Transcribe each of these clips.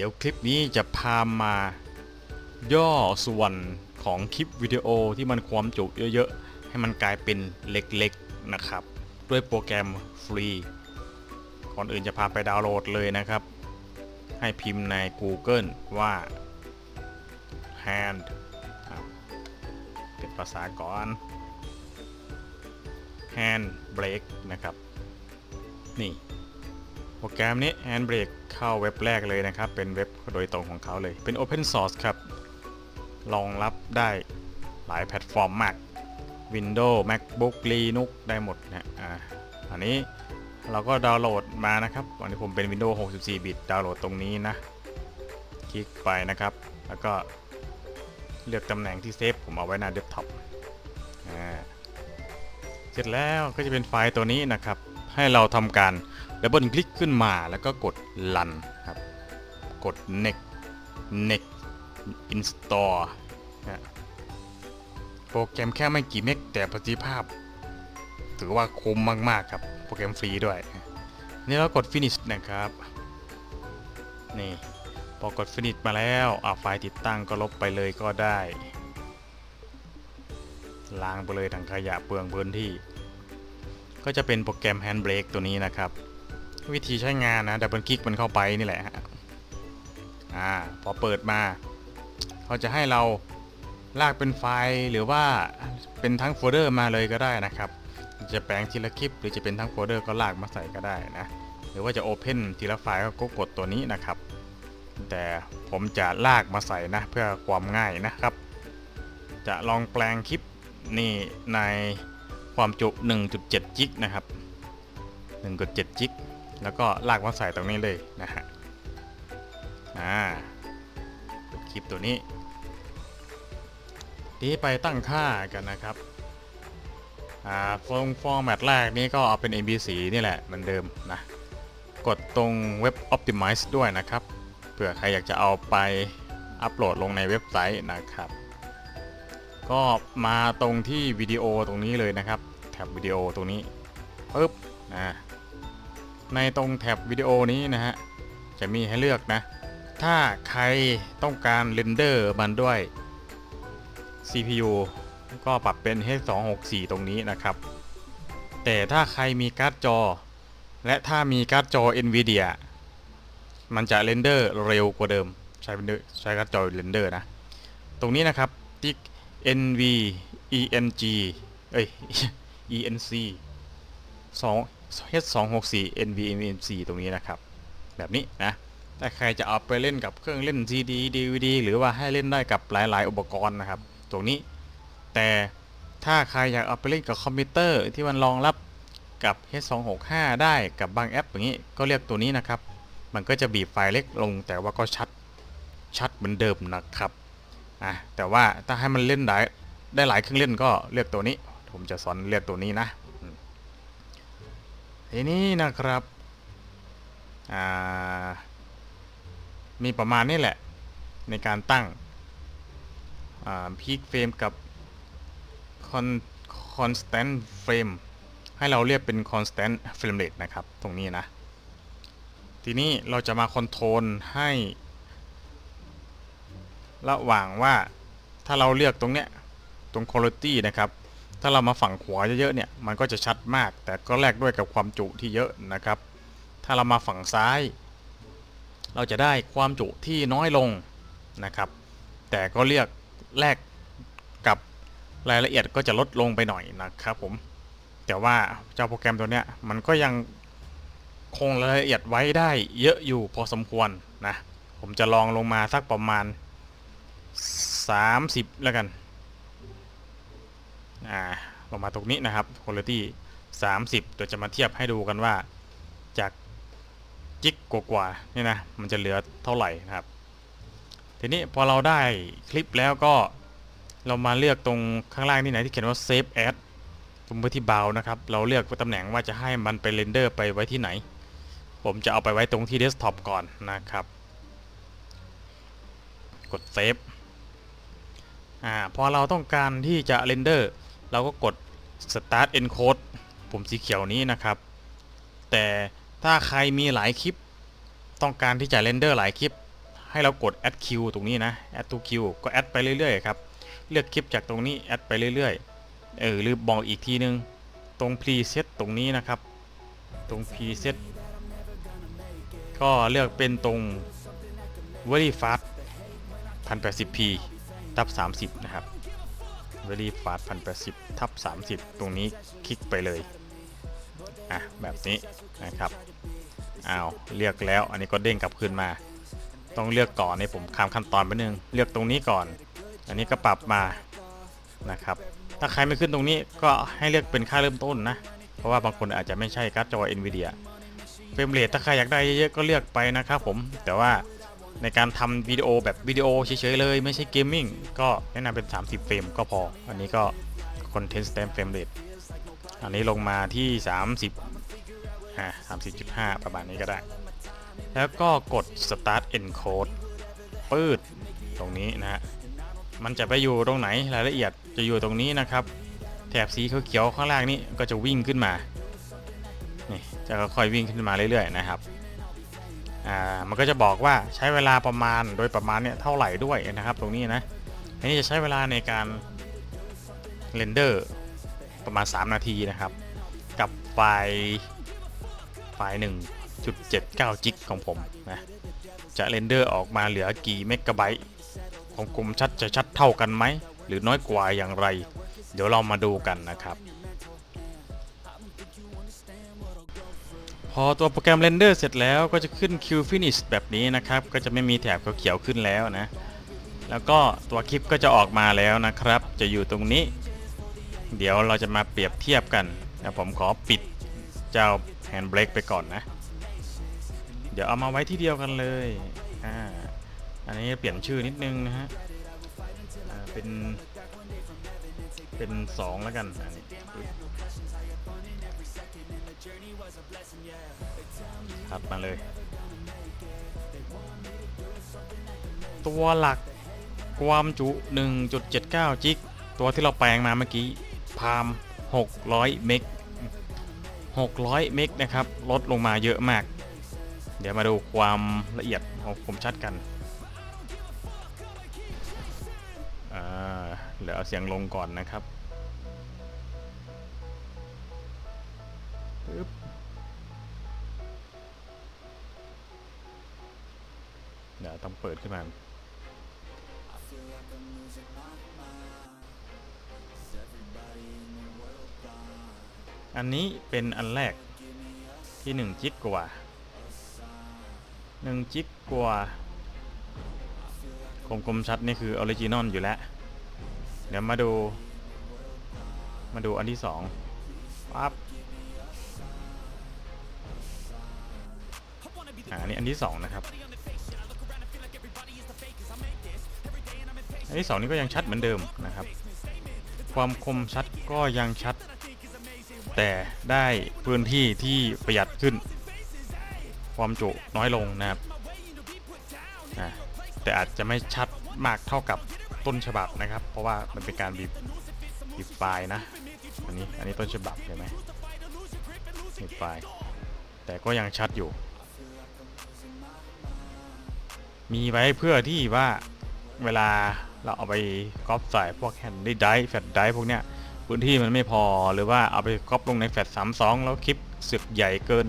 เดี๋ยวคลิปนี้จะพามา ย่อส่วนของคลิปวิดีโอที่มันความจุเยอะๆ ให้มันกลายเป็นเล็กๆนะครับ ด้วยโปรแกรมฟรี ก่อนอื่นจะพาไปดาวน์โหลดเลยนะครับ ให้พิมพ์ใน Google ว่า hand เป็นภาษาก่อน hand break นะครับ นี่ โปรแกรมนี้ Handbrake เข้าเว็บแรกเลยนะครับ เป็นเว็บโดยตรงของเขาเลย เป็น Open Source ครับ รองรับได้หลายแพลตฟอร์มมาก Windows MacBook Linux ได้หมดนะอ่าอันนี้เราก็ดาวน์โหลดมานะครับวันนี้ผมเป็น Windows 64 บิต ดาวน์โหลดตรงนี้นะ คลิกไปนะครับ แล้วก็เลือกตำแหน่งที่เซฟผมเอาไว้หน้าเดสก์ท็อปเสร็จแล้วก็จะเป็นไฟล์ตัวนี้นะครับ ให้เราทำการดับเบิลคลิกขึ้นมาแล้วก็กด run ครับ กด next next install นะโปรแกรมแค่ไม่กี่เมกแต่ประสิทธิภาพ ถือว่าคุ้มมากๆครับ โปรแกรมฟรีด้วย นี่เรากด finish นะครับ นี่พอกด finish มาแล้วอ่าไฟล์ติดตั้งก็ลบไปเลยก็ได้ล้างไปเลยถังขยะเปลืองพื้นที่ ก็จะเป็นโปรแกรม Handbrake ตัวนี้นะครับ วิธีใช้งานนะดับเบิลคลิกมันเข้าไปนี่แหละฮะอ่าพอเปิดมา เขาจะให้เราลากเป็นไฟล์หรือว่าเป็นทั้งโฟลเดอร์มาเลยก็ได้นะครับ จะแปลงทีละคลิป หรือจะเป็นทั้งโฟลเดอร์ก็ลากมาใส่ก็ได้นะ หรือว่าจะโอเพนทีละไฟล์ก็กดตัวนี้นะครับ แต่ผมจะลากมาใส่นะเพื่อความง่ายนะครับ จะลองแปลงคลิปนี่ใน ความจุ 1.7 จิกนะครับ 1.7 จิก แล้วก็ลากมาใส่ตรงนี้เลยนะฮะ อ่าคลิปตัวนี้ ทีไปตั้งค่ากันนะครับ อ่าฟอร์มฟอร์แมตแรกนี้ก็เอาเป็น MB4 นี่แหละเหมือนเดิมนะ กดตรง Web Optimize ด้วยนะครับ เผื่อใครอยากจะเอาไปอัปโหลดลงในเว็บไซต์นะครับ ก็มาตรงที่วิดีโอตรงนี้เลยนะครับ แท็บวิดีโอตรงนี้ปึ๊บนะในตรงแท็บวิดีโอนี้นะฮะจะมีให้เลือกนะ ถ้าใครต้องการเรนเดอร์มันด้วย CPU ก็ปรับเป็น H264 ตรงนี้นะครับ แต่ถ้าใครมีการ์ดจอ และถ้ามีการ์ดจอ NVIDIA มันจะเรนเดอร์เร็วกว่าเดิม ใช้ใช้การ์ดจอเรนเดอร์นะ ตรงนี้นะครับติ๊ก NV ENG เอ้ย ENC 2 H264 NVMe ตรงนี้นะครับ แบบนี้นะ ถ้าใครจะเอาไปเล่นกับเครื่องเล่น CD DVD หรือว่าให้เล่นได้กับหลาย ๆ อุปกรณ์นะครับ ตรงนี้ แต่ถ้าใครอยากเอาไปเล่นกับคอมพิวเตอร์ที่มันรองรับกับ H265 ได้กับบางแอปอย่างนี้ก็เรียกตัวนี้นะครับ มันก็จะบีบไฟล์เล็กลงแต่ว่าก็ชัดชัดเหมือนเดิมนะครับ อะแต่ว่าถ้าให้มันเล่นได้ได้หลายเครื่องเล่นก็เลือกตัวนี้ ผมจะสอนเลือกตัวนี้นะทีนี้นะครับมีประมาณนี้แหละ ในการตั้งพีคเฟรมกับ constant frame ให้เราเรียกเป็น constant frame rate นะครับ ตรงนี้นะ ทีนี้เราจะมาคอนโทรลให้ ระหว่างว่าถ้าเราเลือกตรงเนี้ยตรง quality นะครับ ถ้าเรามาฝั่งขวาเยอะๆเนี่ยมันก็จะชัดมาก แต่ก็แลกด้วยกับความจุที่เยอะนะครับ ถ้าเรามาฝั่งซ้าย เราจะได้ความจุที่น้อยลงนะครับ แต่ก็เรียกแลกกับรายละเอียดก็จะลดลงไปหน่อยนะครับผม แต่ว่าเจ้าโปรแกรมตัวเนี้ยมันก็ยังคงรายละเอียดไว้ได้เยอะอยู่พอสมควรนะ ผมจะลองลงมาสักประมาณ 30แล้วกัน อ่าลงมาตรงนี้นะครับ quality 30 เดี๋ยวจะมาเทียบให้ดูกันว่า จากจิกกว่าๆนี่นะ มันจะเหลือเท่าไหร่นะครับ ทีนี้พอเราได้คลิปแล้วก็เรามาเลือกตรงข้างล่างนี่ไหนที่เขียนว่า save as ตรงไปที่เบานะครับ เราเลือกตำแหน่งว่าจะให้มันไปเรนเดอร์ไปไว้ที่ไหน ผมจะเอาไปไว้ตรงที่เดสก์ท็อปก่อนนะครับ กดเซฟ อ่าพอเราต้องการที่จะเรนเดอร์เราก็กด start encode ปุ่มสีเขียวนี้นะครับ แต่ถ้าใครมีหลายคลิป ต้องการที่จะเรนเดอร์หลายคลิป ให้เรากด add queue ตรงนี้นะ add to queue ก็ add ไปเรื่อยๆครับเลือกคลิปจากตรงนี้ add ไปเรื่อยๆ เออหรือบอกอีกทีนึง ตรง preset ตรงนี้นะครับ ตรง preset ก็เลือกเป็นตรง very fast 1080p ทับ30 นะครับ very fast 1080ทับ30 ตรงนี้คลิกไปเลย อะ แบบนี้นะครับอ้าวเลือกแล้วอันนี้ก็เด้งกลับคืนมา ต้องเลือกก่อนในผมข้ามขั้นตอนไปนึง เลือกตรงนี้ก่อน อันนี้ก็ปรับมานะครับ ถ้าใครไม่ขึ้นตรงนี้ก็ให้เลือกเป็นค่าเริ่มต้นนะ เพราะว่าบางคนอาจจะไม่ใช่การ์ดจอ NVIDIA เฟรมเรทถ้าใครอยากได้เยอะๆก็เลือกไปนะครับผมแต่ว่า ในการทำวิดีโอแบบวิดีโอเฉยๆเลยไม่ใช่เกมมิ่งก็แนะนำเป็น 30 เฟรมก็พอ อันนี้ก็ Content Stamp Frame Rate อันนี้ลงมาที่ 30อ่า30.5 ประมาณนี้ก็ได้ แล้วก็กด Start Encode ปืดตรงนี้นะฮะมันจะไปอยู่ตรงไหนรายละเอียดจะอยู่ตรงนี้นะครับ แถบสีเขียวๆข้างล่างนี้ก็จะวิ่งขึ้นมานี่จะค่อยๆวิ่งขึ้นมาเรื่อยๆนะครับ อ่ามันก็จะบอกว่าใช้เวลาประมาณโดยประมาณเนี่ยเท่าไหร่ด้วยนะครับ ตรงนี้นะอันนี้จะใช้เวลาในการเรนเดอร์ประมาณ 3 นาทีนะครับ กับไฟล์ไฟล์1.79จิกของผมนะจะเรนเดอร์ออกมาเหลือกี่เมกะไบต์ของกลมชัดจะชัดเท่ากันไหม หรือน้อยกว่าอย่างไร เดี๋ยวเรามาดูกันนะครับ พอตัวโปรแกรมเรนเดอร์เสร็จแล้วก็จะขึ้น Q Finish แบบนี้นะครับ ก็จะไม่มีแถบเขียวๆขึ้นแล้วนะ แล้วก็ตัวคลิปก็จะออกมาแล้วนะครับ จะอยู่ตรงนี้ เดี๋ยวเราจะมาเปรียบเทียบกันเดี๋ยวผมขอปิดเจ้าแฮนด์เบรกไปก่อนนะ เดี๋ยวเอามาไว้ที่เดียวกันเลยอ่าอันนี้เปลี่ยนชื่อนิดนึงนะฮะอ่าเป็น เป็นสองแล้วกันอันนี้ ถัดมาเลย ตัวหลักความจุ 1.79 จิก ตัวที่เราแปลงมาเมื่อกี้ พาม 600 เมก 600 เมกนะครับ ลดลงมาเยอะมาก เดี๋ยวมาดูความละเอียดของผมชัดกันอ่าเดี๋ยวเอาเสียงลงก่อนนะครับ ปึ๊บเดี๋ยวต้องเปิดขึ้นมาอันนี้เป็นอันแรกที่1จิกกว่า1จิกกว่าคมคมชัดนี่คือออริจินอลอยู่แล้ว เดี๋ยวมาดู มาดูอันที่สองปั๊บ อ่าอันนี้อันที่สองนะครับ อันที่สองนี่ก็ยังชัดเหมือนเดิมนะครับ ความคมชัดก็ยังชัด แต่ได้พื้นที่ที่ประหยัดขึ้น ความจุน้อยลงนะครับแต่อาจจะไม่ชัดมากเท่ากับต้นฉบับนะครับ เพราะว่ามันเป็นการบีบบีบไฟล์นะ อันนี้อันนี้ต้นฉบับเห็นไหมบีบไฟล์แต่ก็ยังชัดอยู่ มีไว้เพื่อที่ว่าเวลาเราเอาไปก๊อปใส่พวกแฮนดี้ไดร์แฟลชไดร์พวกเนี้ยพื้นที่มันไม่พอหรือว่าเอาไปก๊อปลงในแฟลช32แล้วคลิปสึกใหญ่เกิน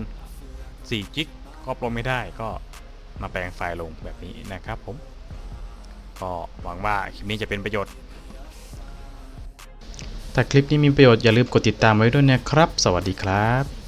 4จิกก๊อปลงไม่ได้ก็มาแปลงไฟล์ลงแบบนี้นะครับผม ก็หวังว่าคลิปนี้จะเป็นประโยชน์ถ้าคลิปนี้มีประโยชน์อย่าลืมกดติดตามไว้ด้วยนะครับ สวัสดีครับ